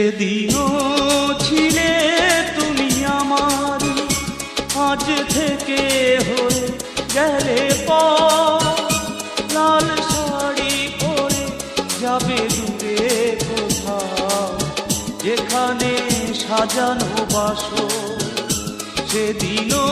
সেদিনও ছিলে তুমি আমার। আজ থেকে হয়ে গেলে লাল শাড়ি পরে যাবে দূরে কোথাও। যেখানে সাজানো বাসো সেদিনও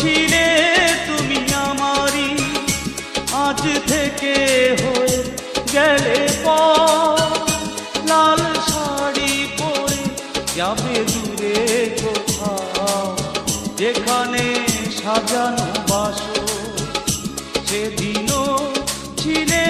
ছিলে তুমি আমারই। আজ থেকে হয়ে গেলে পর লাল যাবে দূরে কোথাও যেখানে সাজানো বাসো সেদিনও ছিলে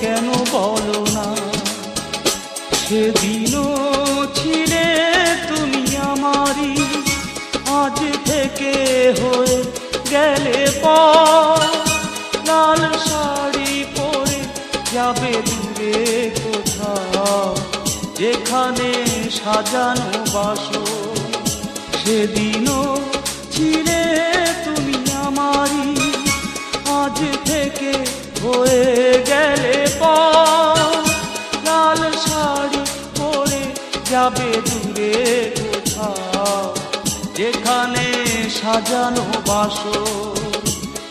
কেন বলো না? সেদিনও থেকে হয়ে গেলে লাল শাড়ি পরে যাবে যেখানে সাজানো বাসো সেদিনও ছিলে তুমি আমারই হয়ে গেলে লাল শাড়ি যাবে যেখানে সাজানো বাসো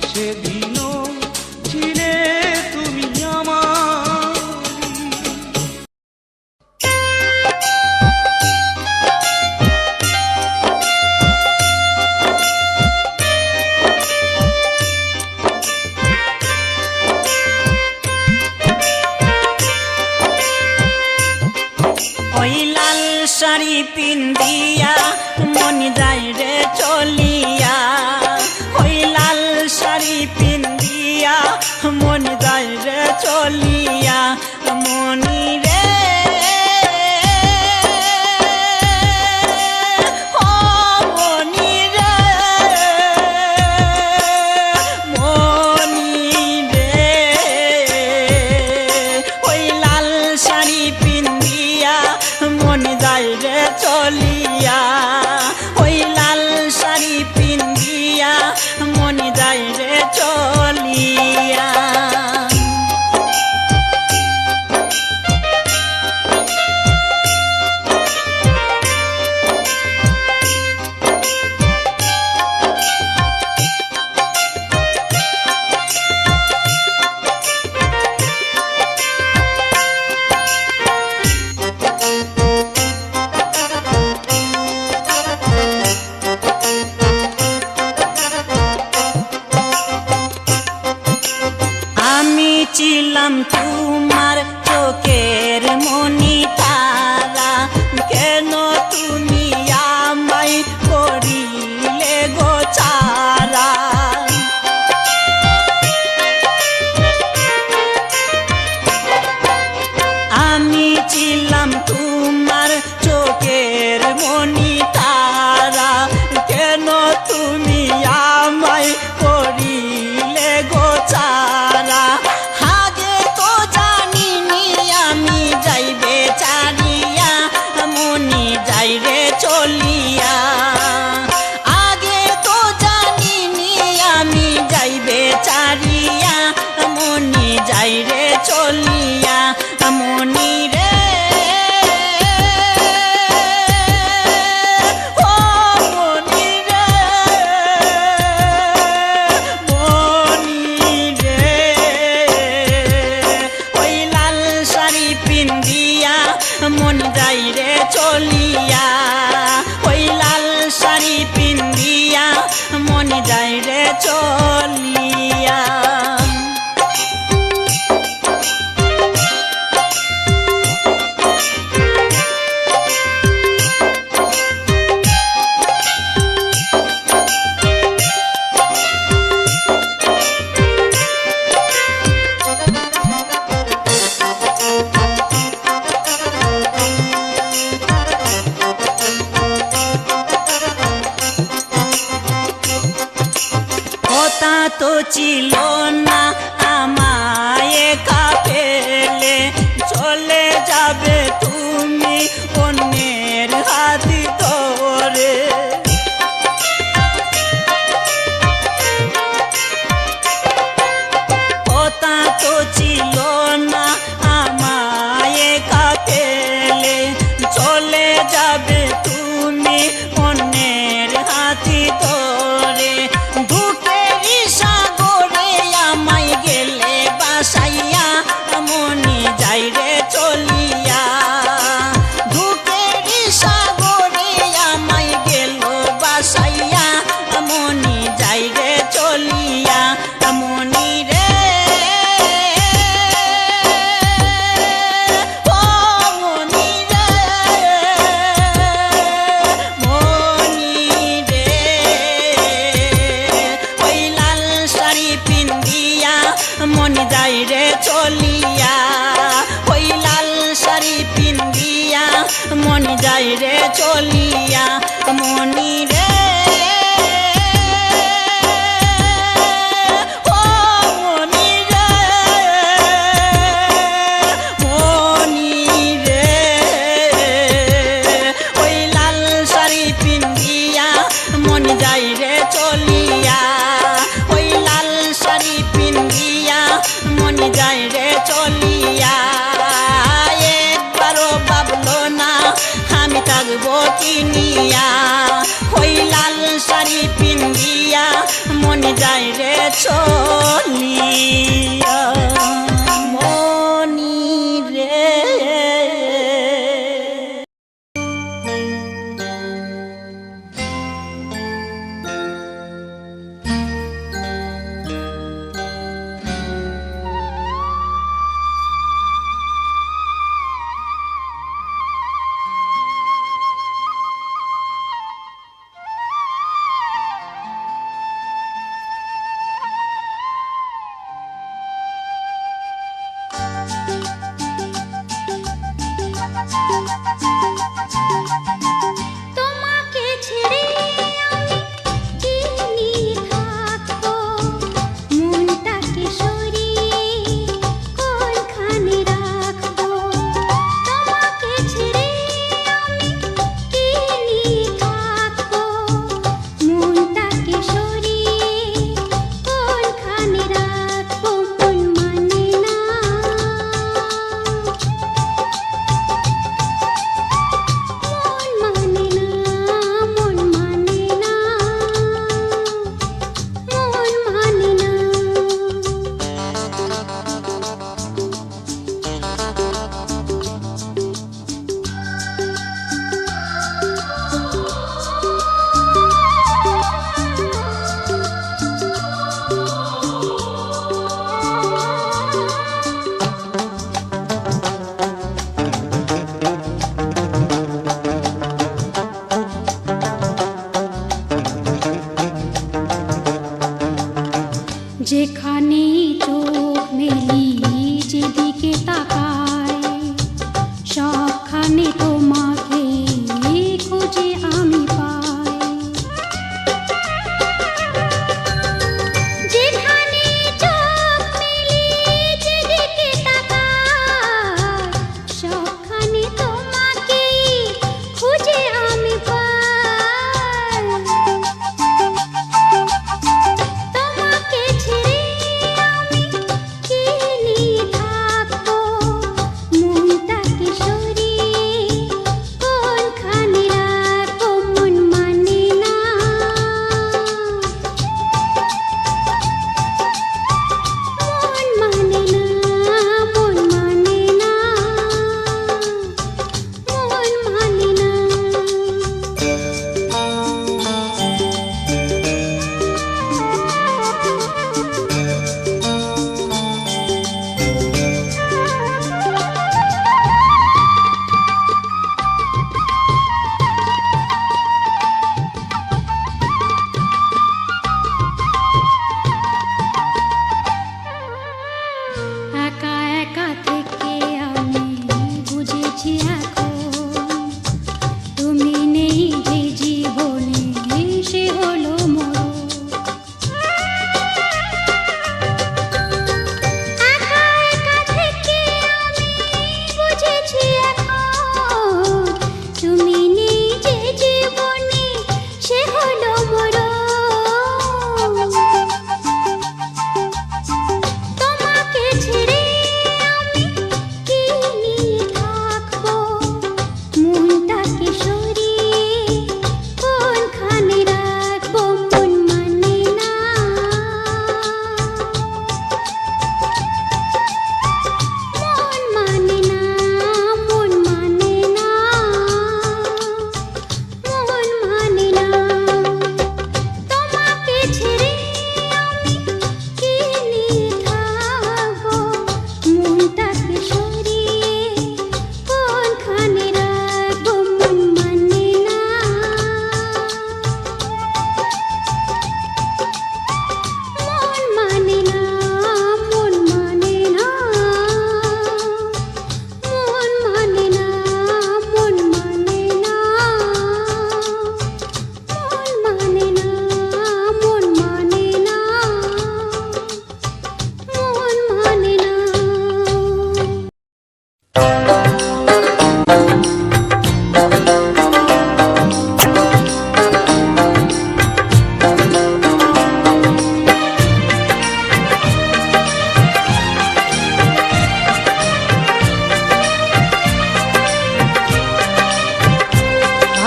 সেদিনও যাবে তুমি অন্যের হাতি তো। कमोनी रे যাই রে চলি।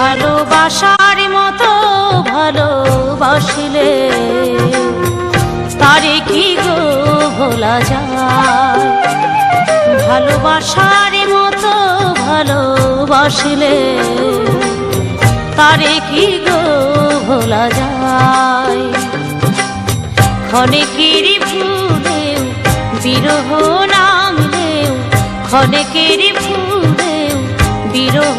ভালোবাসার মতো ভালোবাসিলে। তারে কি গো ভোলা যায়? ভালোবাসার মতো ভালোবাসিলে। তারে কি গো ভোলা যায়? ক্ষণেকেরই ভুলেও বিরহ নামলেও ক্ষণেকেরই ভুলেও বিরহ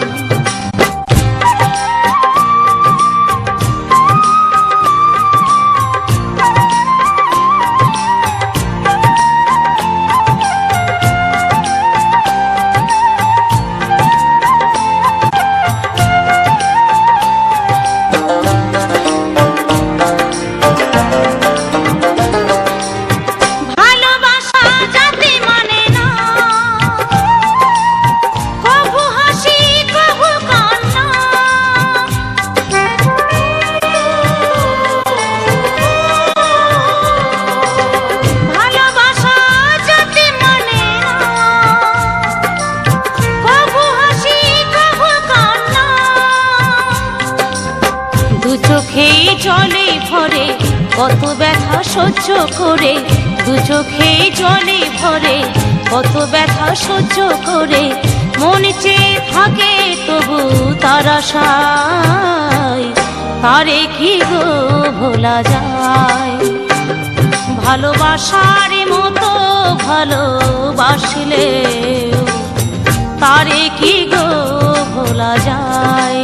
দূরে মন চেয়ে থাকে তবু তারা সাই তারে কি গো ভোলা যায়? ভালোবাসার মতো ভালোবাসলে তারে কি গো ভোলা যায়?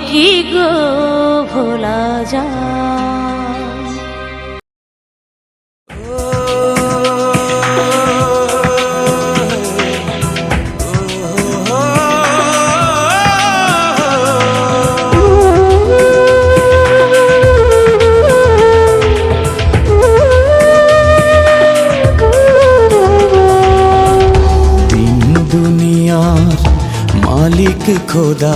গো ভোলা যা। মালিক খোদা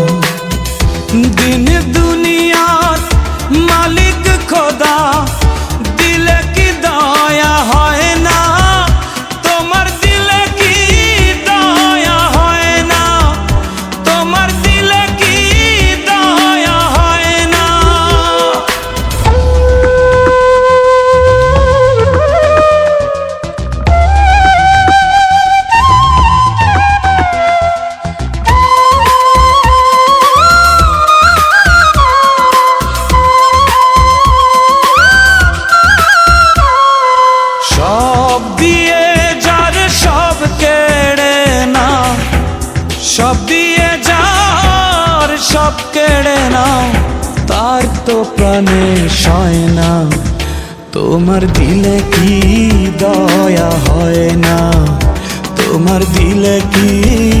কি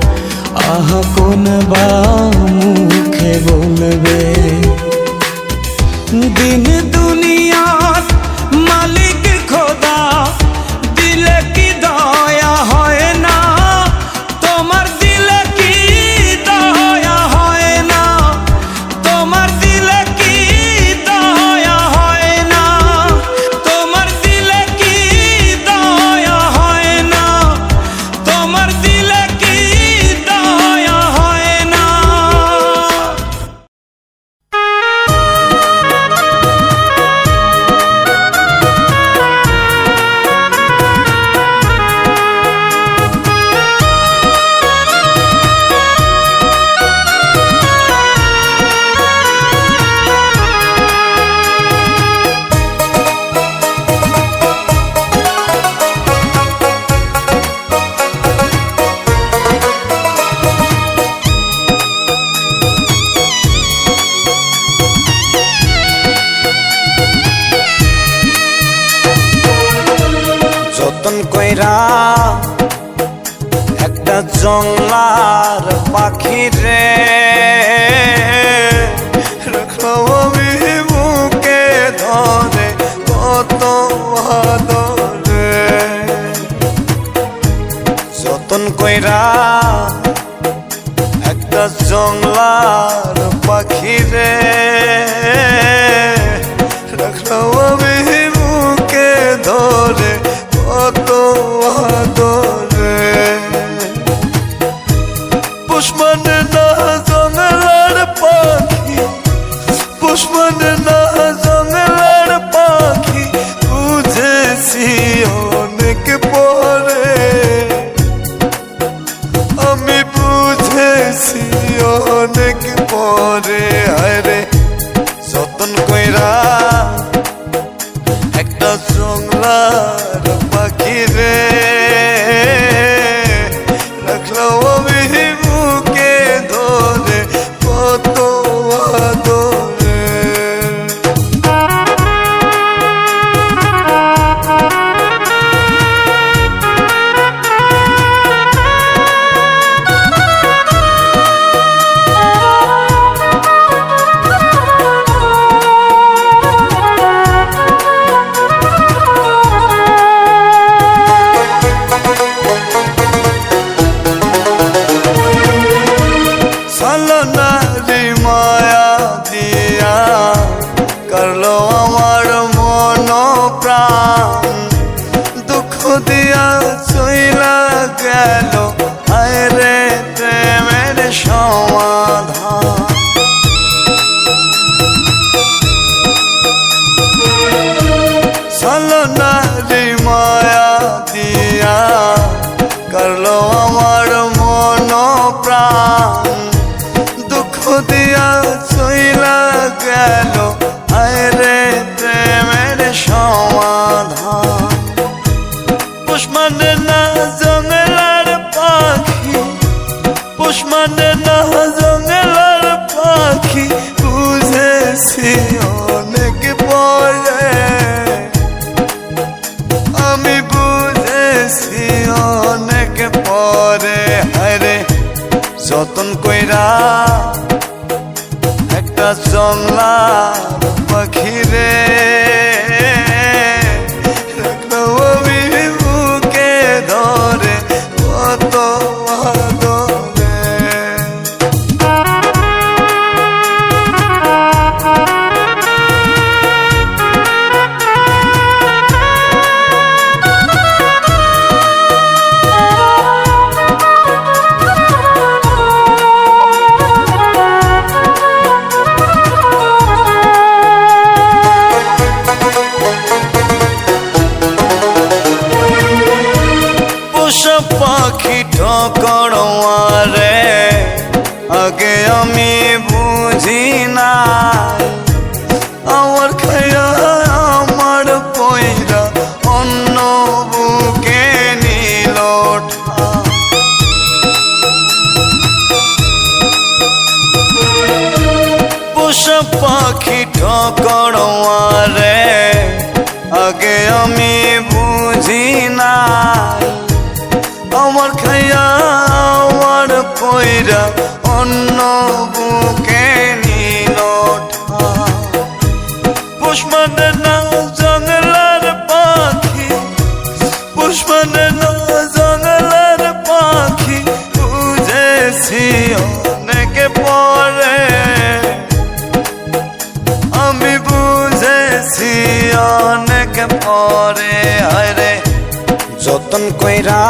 আহা কোন বা মুখে বলবে? দিন দুনিয়ার মালিক খোদা দিলে কি দয়া হয় না? সালনারি মায়া দিয়া করল আমার মন প্রাণ দুঃখ দিয়া চইলা গেল, হায় রে প্রেমের সমাধান। পুষ্মান না জঙ্গলার পাখি পুষ্মান না জঙ্গলার পাখি, বুঝেছি অনেক জংলা ঠকড়ওয়ারে আগে আমি বুঝি না আমার খাইয়া আমার পয়রা অন্য বুকে নিল পুষ্পনে না জঙ্গলার পাখি, পুষ্পনে না জঙ্গলার পাখি বুঝেছি কইরা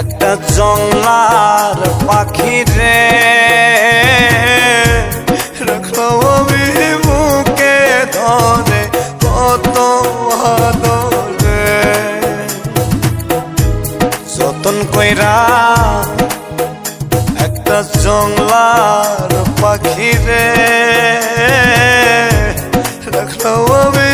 একটা জংলার পাখি রে যতন কইরা একটা জংলার পাখি রে রাখলাম আমি